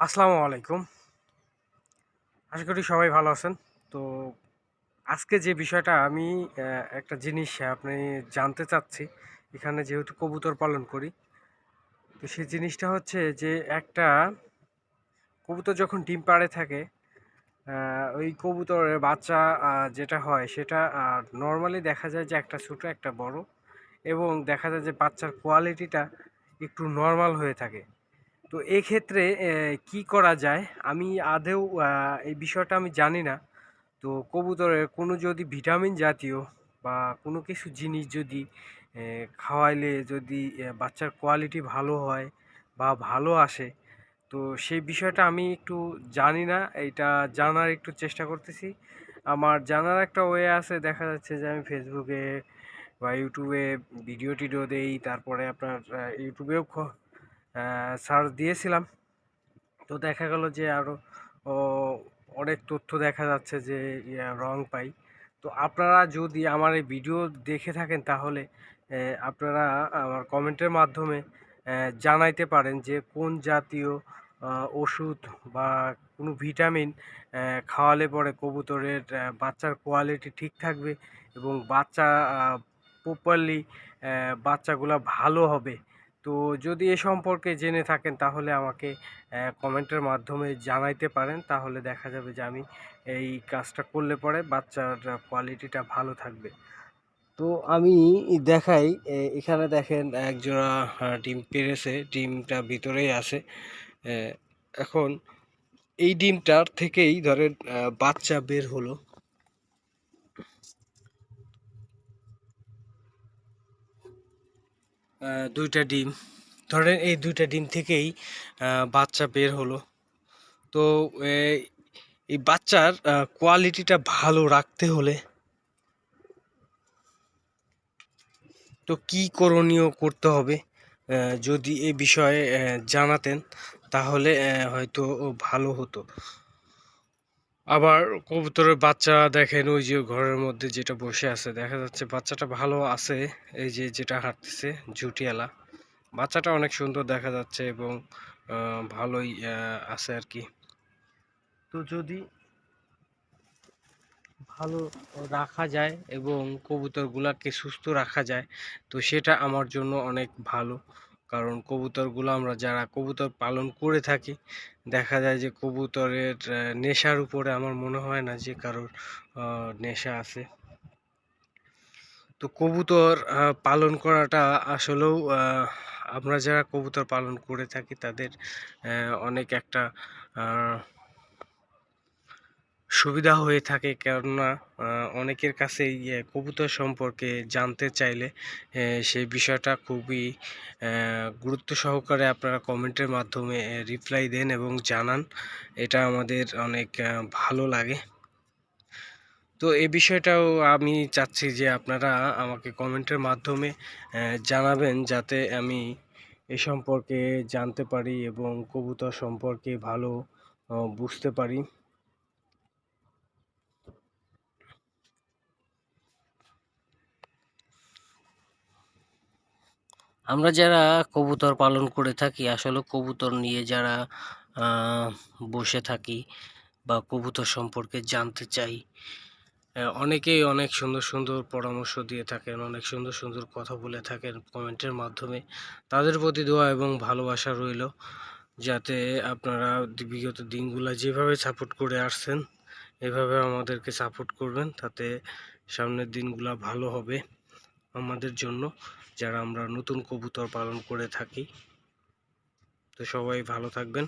আসসালামু আলাইকুম। আশা করি সবাই ভালো আছেন। তো আজকে যে বিষয়টা আমি একটা জিনিস আপনি জানতে চাচ্ছি, এখানে যেহেতু কবুতর পালন করি, তো সেই জিনিসটা হচ্ছে যে একটা কবুতর যখন ডিম পাড়ে থাকে ওই কবুতরের বাচ্চা যেটা হয় সেটা নর্মালি দেখা যায় যে একটা ছোটো, একটা বড়, এবং দেখা যায় যে বাচ্চার কোয়ালিটিটা একটু নর্মাল হয়ে থাকে। তো এক্ষেত্রে কি করা যায়? আমি আদৌ আহ, এই বিষয়টা আমি জানি না। তো কবুতরের কোনো যদি ভিটামিন জাতীয় বা কোনো কিছু জিনিস যদি খাওয়াইলে যদি বাচ্চার কোয়ালিটি ভালো হয় বা ভালো আসে তো সেই বিষয়টা আমি একটু জানি না। এটা জানার একটু চেষ্টা করতেছি। আমার জানার একটা ওয়ে আছে দেখা যাচ্ছে যে আমি ফেসবুকে বা ইউটিউবে ভিডিও টিডিও দেই তারপরে আপনার ইউটিউবেও সার্চ দিয়েছিলাম। তো দেখা গেল যে আরও অনেক তথ্য দেখা যাচ্ছে যে রং পাই। তো আপনারা যদি আমার এই ভিডিও দেখে থাকেন তাহলে আপনারা আমার কমেন্টের মাধ্যমে জানাইতে পারেন যে কোন জাতীয় ওষুধ বা কোনো ভিটামিন খাওয়ালে পরে কবুতরের বাচ্চার কোয়ালিটি ঠিক থাকবে এবং বাচ্চা প্রপারলি বাচ্চাগুলো ভালো হবে। তো যদি এ সম্পর্কে জেনে থাকেন তাহলে আমাকে কমেন্টের মাধ্যমে জানাইতে পারেন। তাহলে দেখা যাবে যে আমি এই কাজটা করলে পরে বাচ্চার কোয়ালিটিটা ভালো থাকবে। তো আমি দেখাই এখানে দেখেন একজোড়া ডিম পেরেছে। ডিমটা ভিতরেই আছে। এখন এই ডিমটার থেকেই ধরেন বাচ্চা বের হলো। দুইটা ডিম। ধরেন এই দুইটা ডিম থেকেই বাচ্চা বের হলো। তো এই বাচ্চার কোয়ালিটিটা ভালো রাখতে হলে তো কি করণীয় করতে হবে? যদি এ বিষয়ে জানাতেন, তাহলে হয়তো ভালো হতো। আবার কবুতরের বাচ্চা দেখেন, ওই যে ঘরের মধ্যে যেটা বসে আছে, দেখা যাচ্ছে বাচ্চাটা ভালো আছে, এই যে যেটা হাঁটতেছে জুটিয়ালা বাচ্চাটা অনেক সুন্দর দেখা যাচ্ছে এবং ভালোই আছে আর কি। তো যদি ভালো রাখা যায় এবং কবুতরগুলাকে সুস্থ রাখা যায়, তো সেটা আমার জন্য অনেক ভালো। কারণ কবুতরগুলো আমরা যারা কবুতর পালন করে থাকি, দেখা যায় যে কবুতরের নেশার উপরে আমার মনে হয় না যে কারোর নেশা আছে। তো কবুতর পালন করাটা আসলেও আমরা যারা কবুতর পালন করে থাকি তাদের অনেক একটা সুবিধা হয়ে থাকে কেননা অনেকের কাছেই কবুতর সম্পর্কে জানতে চাইলে সেই বিষয়টা খুবই গুরুত্ব সহকারে আপনারা কমেন্টের মাধ্যমে রিপ্লাই দেন এবং জানান। এটা আমাদের অনেক ভালো লাগে। তো এই বিষয়টাও আমি চাচ্ছি যে আপনারা আমাকে কমেন্টের মাধ্যমে জানাবেন যাতে আমি এ সম্পর্কে জানতে পারি এবং কবুতর সম্পর্কে ভালো বুঝতে পারি। আমরা যারা কবুতর পালন করে থাকি, আসলে কবুতর নিয়ে যারা বসে থাকি বা কবুতর সম্পর্কে জানতে চাই অনেকেই অনেক সুন্দর সুন্দর পরামর্শ দিয়ে থাকেন, অনেক সুন্দর সুন্দর কথা বলে থাকেন কমেন্টের মাধ্যমে। তাদের প্রতি দোয়া এবং ভালোবাসা রইল যাতে আপনারা বিগত দিনগুলো যেভাবে সাপোর্ট করে আসছেন, এভাবে আমাদেরকে সাপোর্ট করবেন, তাতে সামনের দিনগুলো ভালো হবে। আমাদের জন্য যারা আমরা নতুন কবুতর পালন করে থাকি। তো সবাই ভালো থাকবেন।